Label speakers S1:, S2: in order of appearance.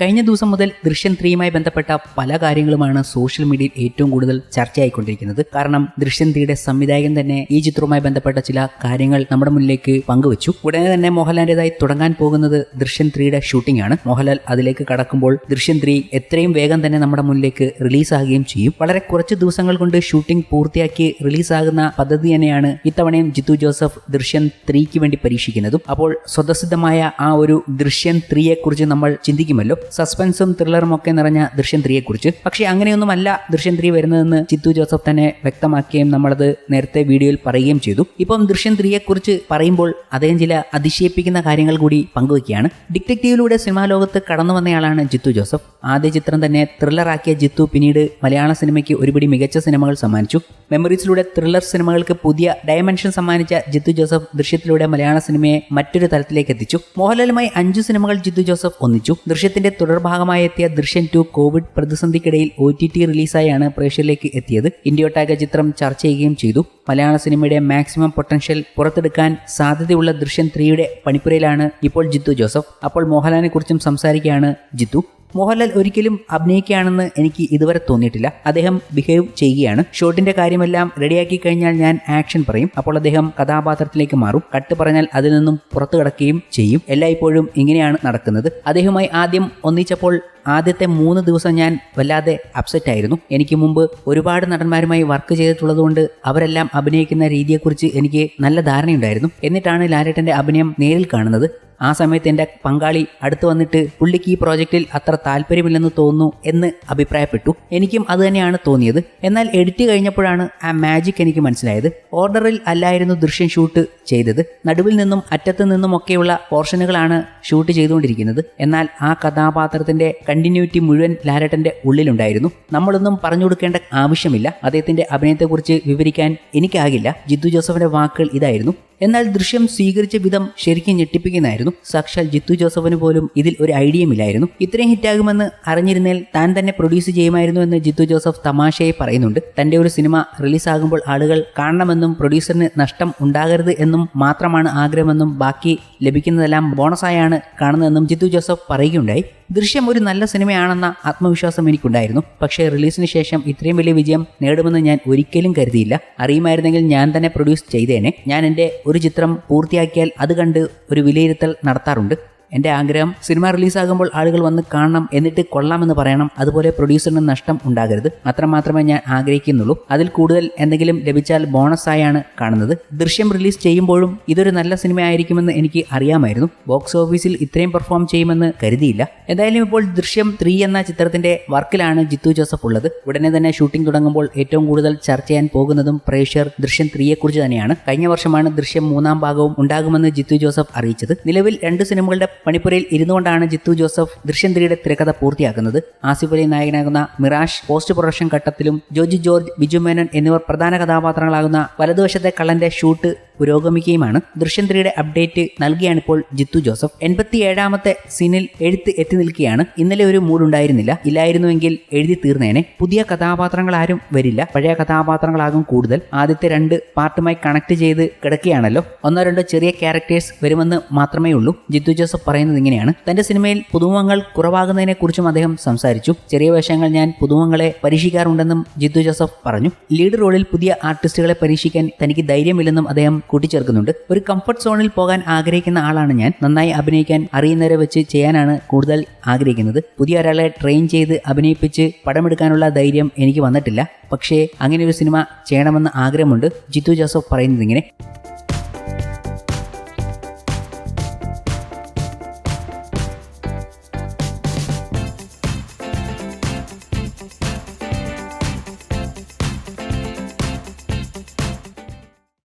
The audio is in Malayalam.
S1: കഴിഞ്ഞ ദിവസം മുതൽ ദൃശ്യം ത്രീയുമായി ബന്ധപ്പെട്ട പല കാര്യങ്ങളുമാണ് സോഷ്യൽ മീഡിയയിൽ ഏറ്റവും കൂടുതൽ ചർച്ചയായിക്കൊണ്ടിരിക്കുന്നത്. കാരണം ദൃശ്യം ത്രീയുടെ സംവിധായകൻ തന്നെ ഈ ചിത്രവുമായി ബന്ധപ്പെട്ട ചില കാര്യങ്ങൾ നമ്മുടെ മുന്നിലേക്ക് പങ്കുവച്ചു. ഉടനെ തന്നെ മോഹൻലാലിന്റെതായി തുടങ്ങാൻ പോകുന്നത് ദൃശ്യം ത്രീയുടെ ഷൂട്ടിംഗ് ആണ്. മോഹൻലാൽ അതിലേക്ക് കടക്കുമ്പോൾ ദൃശ്യം ത്രീ എത്രയും വേഗം തന്നെ നമ്മുടെ മുന്നിലേക്ക് റിലീസാകുകയും ചെയ്യും. വളരെ കുറച്ച് ദിവസങ്ങൾ കൊണ്ട് ഷൂട്ടിംഗ് പൂർത്തിയാക്കി റിലീസാകുന്ന പദ്ധതി തന്നെയാണ് ഇത്തവണയും ജിത്തു ജോസഫ് ദൃശ്യം ത്രീക്ക് വേണ്ടി പരീക്ഷിക്കുന്നതും. അപ്പോൾ സ്വതസിദ്ധമായ ആ ഒരു ദൃശ്യം ത്രീയെക്കുറിച്ച് നമ്മൾ ചിന്തിക്കുമല്ലോ. സസ്പെൻസും ത്രില്ലറും ഒക്കെ നിറഞ്ഞ ദൃശ്യം ത്രീയെ കുറിച്ച് പക്ഷേ അങ്ങനെയൊന്നുമല്ല ദൃശ്യം ത്രീ വരുന്നതെന്ന് ചിത്തു ജോസഫ് തന്നെ വ്യക്തമാക്കുകയും നമ്മളത് നേരത്തെ വീഡിയോയിൽ പറയുകയും ചെയ്തു. ഇപ്പം ദൃശ്യം ത്രീയെ കുറിച്ച് പറയുമ്പോൾ അദ്ദേഹം ചില അതിശയിപ്പിക്കുന്ന കാര്യങ്ങൾ കൂടി പങ്കുവയ്ക്കുകയാണ്. ഡിറ്റക്റ്റീവിലൂടെ സിനിമാ ലോകത്ത് കടന്നു വന്നയാളാണ് ജിത്തു ജോസഫ്. ആദ്യ ചിത്രം തന്നെ ത്രില്ലറാക്കിയ ജിത്തു പിന്നീട് മലയാള സിനിമയ്ക്ക് ഒരുപിടി മികച്ച സിനിമകൾ സമ്മാനിച്ചു. മെമ്മറീസിലൂടെ ത്രില്ലർ സിനിമകൾക്ക് പുതിയ ഡയമെൻഷൻ സമ്മാനിച്ച ജിത്തു ജോസഫ് ദൃശ്യത്തിലൂടെ മലയാള സിനിമയെ മറ്റൊരു തലത്തിലേക്ക് എത്തിച്ചു. മോഹൻലാലുമായി അഞ്ചു സിനിമകൾ ജിത്തു ജോസഫ് ഒന്നിച്ചു. ദൃശ്യത്തിന്റെ തുടർഭാഗമായി എത്തിയ ദൃശ്യം ടു കോവിഡ് പ്രതിസന്ധിക്കിടയിൽ ഒ ടി ടി റിലീസായാണ് പ്രേക്ഷകരിലേക്ക് എത്തിയത്. ഇന്ത്യയൊട്ടാകെ ചിത്രം ചർച്ച ചെയ്യുകയും ചെയ്തു. മലയാള സിനിമയുടെ മാക്സിമം പൊട്ടൻഷ്യൽ പുറത്തെടുക്കാൻ സാധ്യതയുള്ള ദൃശ്യം ത്രീയുടെ പണിപ്പുരയിലാണ് ഇപ്പോൾ ജിത്തു ജോസഫ്. അപ്പോൾ മോഹൻലാലിനെ കുറിച്ചും സംസാരിക്കുകയാണ് ജിത്തു. മോഹൻലാൽ ഒരിക്കലും അഭിനയിക്കുകയാണെന്ന് എനിക്ക് ഇതുവരെ തോന്നിയിട്ടില്ല. അദ്ദേഹം ബിഹേവ് ചെയ്യുകയാണ്. ഷോട്ടിന്റെ കാര്യമെല്ലാം റെഡിയാക്കി കഴിഞ്ഞാൽ ഞാൻ ആക്ഷൻ പറയും. അപ്പോൾ അദ്ദേഹം കഥാപാത്രത്തിലേക്ക് മാറും. കട്ട് പറഞ്ഞാൽ അതിൽ നിന്നും പുറത്തു കടക്കുകയും ചെയ്യും. എല്ലായ്പ്പോഴും ഇങ്ങനെയാണ് നടക്കുന്നത്. അദ്ദേഹവുമായി ആദ്യം ഒന്നിച്ചപ്പോൾ ആദ്യത്തെ മൂന്ന് ദിവസം ഞാൻ വല്ലാതെ അപ്സെറ്റ് ആയിരുന്നു. എനിക്ക് മുമ്പ് ഒരുപാട് നടന്മാരുമായി വർക്ക് ചെയ്തിട്ടുള്ളതുകൊണ്ട് അവരെല്ലാം അഭിനയിക്കുന്ന രീതിയെക്കുറിച്ച് എനിക്ക് നല്ല ധാരണയുണ്ടായിരുന്നു. എന്നിട്ടാണ് ലാലേട്ടന്റെ അഭിനയം നേരിൽ കാണുന്നത്. ആ സമയത്ത് എന്റെ പങ്കാളി അടുത്ത് വന്നിട്ട് പുള്ളിക്ക് ഈ പ്രോജക്റ്റിൽ അത്ര താല്പര്യമില്ലെന്ന് തോന്നുന്നു എന്ന് അഭിപ്രായപ്പെട്ടു. എനിക്കും അത് തന്നെയാണ് തോന്നിയത്. എന്നാൽ എഡിറ്റ് കഴിഞ്ഞപ്പോഴാണ് ആ മാജിക് എനിക്ക് മനസ്സിലായത്. ഓർഡറിൽ അല്ലായിരുന്നു ദൃശ്യം ഷൂട്ട് ചെയ്തത്. നടുവിൽ നിന്നും അറ്റത്ത് നിന്നുമൊക്കെയുള്ള പോർഷനുകളാണ് ഷൂട്ട് ചെയ്തുകൊണ്ടിരിക്കുന്നത്. എന്നാൽ ആ കഥാപാത്രത്തിന്റെ കണ്ടിന്യൂറ്റി മുഴുവൻ ലാലട്ടന്റെ ഉള്ളിലുണ്ടായിരുന്നു. നമ്മളൊന്നും പറഞ്ഞു കൊടുക്കേണ്ട ആവശ്യമില്ല. അദ്ദേഹത്തിന്റെ അഭിനയത്തെക്കുറിച്ച് വിവരിക്കാൻ എനിക്കാകില്ല. ജിദ്ദു ജോസഫിന്റെ വാക്കുകൾ ഇതായിരുന്നു. എന്നാൽ ദൃശ്യം സ്വീകരിച്ച വിധം ശരിക്കും ഞെട്ടിപ്പിക്കുന്നതായിരുന്നു. സാക്ഷാൽ ജിത്തു ജോസഫിന് പോലും ഇതിൽ ഒരു ഐഡിയയുമില്ലായിരുന്നു ഇത്രയും ഹിറ്റാകുമെന്ന് അറിഞ്ഞിരുന്നേൽ താൻ തന്നെ പ്രൊഡ്യൂസ് ചെയ്യുമായിരുന്നു എന്ന് ജിത്തു ജോസഫ് തമാശയെ പറയുന്നുണ്ട്. തന്റെ ഒരു സിനിമ റിലീസാകുമ്പോൾ ആളുകൾ കാണണമെന്നും പ്രൊഡ്യൂസറിന് നഷ്ടം ഉണ്ടാകരുത് എന്നും മാത്രമാണ് ആഗ്രഹമെന്നും ബാക്കി ലഭിക്കുന്നതെല്ലാം ബോണസായാണ് കാണുന്നതെന്നും ജിത്തു ജോസഫ് പറയുകയുണ്ടായി. ദൃശ്യം ഒരു നല്ല സിനിമയാണെന്ന ആത്മവിശ്വാസം എനിക്കുണ്ടായിരുന്നു. പക്ഷേ റിലീസിന് ശേഷം ഇത്രയും വലിയ വിജയം നേടുമെന്ന് ഞാൻ ഒരിക്കലും കരുതിയില്ല. അറിയുമായിരുന്നെങ്കിൽ ഞാൻ തന്നെ പ്രൊഡ്യൂസ് ചെയ്തേനെ. ഞാൻ എന്റെ ഒരു ചിത്രം പൂർത്തിയാക്കിയാൽ അത് കണ്ട് ഒരു വിലയിരുത്തൽ നടത്താറുണ്ട്. എന്റെ ആഗ്രഹം സിനിമ റിലീസാകുമ്പോൾ ആളുകൾ വന്ന് കാണണം എന്നിട്ട് കൊള്ളാമെന്ന് പറയണം. അതുപോലെ പ്രൊഡ്യൂസറിന് നഷ്ടം ഉണ്ടാകരുത്. അത്ര മാത്രമേ ഞാൻ ആഗ്രഹിക്കുന്നുള്ളൂ. അതിൽ കൂടുതൽ എന്തെങ്കിലും ലഭിച്ചാൽ ബോണസായാണ് കാണുന്നത്. ദൃശ്യം റിലീസ് ചെയ്യുമ്പോഴും ഇതൊരു നല്ല സിനിമ ആയിരിക്കുമെന്ന് എനിക്ക് അറിയാമായിരുന്നു. ബോക്സ് ഓഫീസിൽ ഇത്രയും പെർഫോം ചെയ്യുമെന്ന് കരുതിയില്ല. എന്തായാലും ഇപ്പോൾ ദൃശ്യം ത്രീ എന്ന ചിത്രത്തിന്റെ വർക്കിലാണ് ജിത്തു ജോസഫ് ഉള്ളത്. ഉടനെ തന്നെ ഷൂട്ടിംഗ് തുടങ്ങുമ്പോൾ ഏറ്റവും കൂടുതൽ ചർച്ച ചെയ്യാൻ പോകുന്നതും പ്രേക്ഷകർ ദൃശ്യം ത്രീയെക്കുറിച്ച് തന്നെയാണ്. കഴിഞ്ഞ വർഷമാണ് ദൃശ്യം മൂന്നാം ഭാഗവും ഉണ്ടാകുമെന്ന് ജിത്തു ജോസഫ് അറിയിച്ചത്. നിലവിൽ രണ്ട് സിനിമകളുടെ പണിപ്പുരയിൽ ഇരുന്നുകൊണ്ടാണ് ജിത്തു ജോസഫ് ദൃശ്യം ത്രീയുടെ തിരക്കഥ പൂർത്തിയാക്കുന്നത്. ആസിഫ് അലി നായകനാകുന്ന മിറാഷ് പോസ്റ്റ് പ്രൊഡക്ഷൻ ഘട്ടത്തിലും ജോജി ജോർജ് ബിജു മേനൻ എന്നിവർ പ്രധാന കഥാപാത്രങ്ങളാകുന്ന വലതുവശത്തെ കള്ളന്റെ ഷൂട്ട് പുരോഗമിക്കുകയുമാണ്. ദൃശ്യം ത്രീയുടെ അപ്ഡേറ്റ് നൽകിയാണ് ഇപ്പോൾ ജിത്തു ജോസഫ്. എൺപത്തി ഏഴാമത്തെ സീനിൽ എഴുത്ത് എത്തി നിൽക്കുകയാണ്. ഇന്നലെ ഒരു മൂഡ് ഉണ്ടായിരുന്നില്ല ഇല്ലായിരുന്നുവെങ്കിൽ എഴുതി തീർന്നേനെ. പുതിയ കഥാപാത്രങ്ങൾ ആരും വരില്ല. പഴയ കഥാപാത്രങ്ങളാകും കൂടുതൽ. ആദ്യത്തെ രണ്ട് പാർട്ടുമായി കണക്ട് ചെയ്ത് കിടക്കുകയാണല്ലോ. ഒന്നോ രണ്ടോ ചെറിയ ക്യാരക്ടേഴ്സ് വരുമെന്ന് മാത്രമേ ഉള്ളൂ. ജിത്തു ജോസഫ് പറയുന്നത് ഇങ്ങനെയാണ്. തന്റെ സിനിമയിൽ പുതുമങ്ങൾ കുറവാകുന്നതിനെ കുറിച്ചും അദ്ദേഹം സംസാരിച്ചു. ചെറിയ വേഷങ്ങൾ ഞാൻ പുതുമുഖങ്ങളെ പരീക്ഷിക്കാറുണ്ടെന്നും ജിത്തു ജോസഫ് പറഞ്ഞു. ലീഡ് റോളിൽ പുതിയ ആർട്ടിസ്റ്റുകളെ പരീക്ഷിക്കാൻ തനിക്ക് ധൈര്യമില്ലെന്നും അദ്ദേഹം കൂട്ടിച്ചേർക്കുന്നുണ്ട്. ഒരു കംഫർട്ട് സോണിൽ പോകാൻ ആഗ്രഹിക്കുന്ന ആളാണ് ഞാൻ. നന്നായി അഭിനയിക്കാൻ അറിയുന്നവരെ വെച്ച് ചെയ്യാനാണ് കൂടുതൽ ആഗ്രഹിക്കുന്നത്. പുതിയ ഒരാളെ ട്രെയിൻ ചെയ്ത് അഭിനയിപ്പിച്ച് പടമെടുക്കാനുള്ള ധൈര്യം എനിക്ക് വന്നിട്ടില്ല. പക്ഷേ അങ്ങനെ ഒരു സിനിമ ചെയ്യണമെന്ന് ആഗ്രഹമുണ്ട്. ജിത്തു ജോസഫ് പറയുന്നത് ഇങ്ങനെ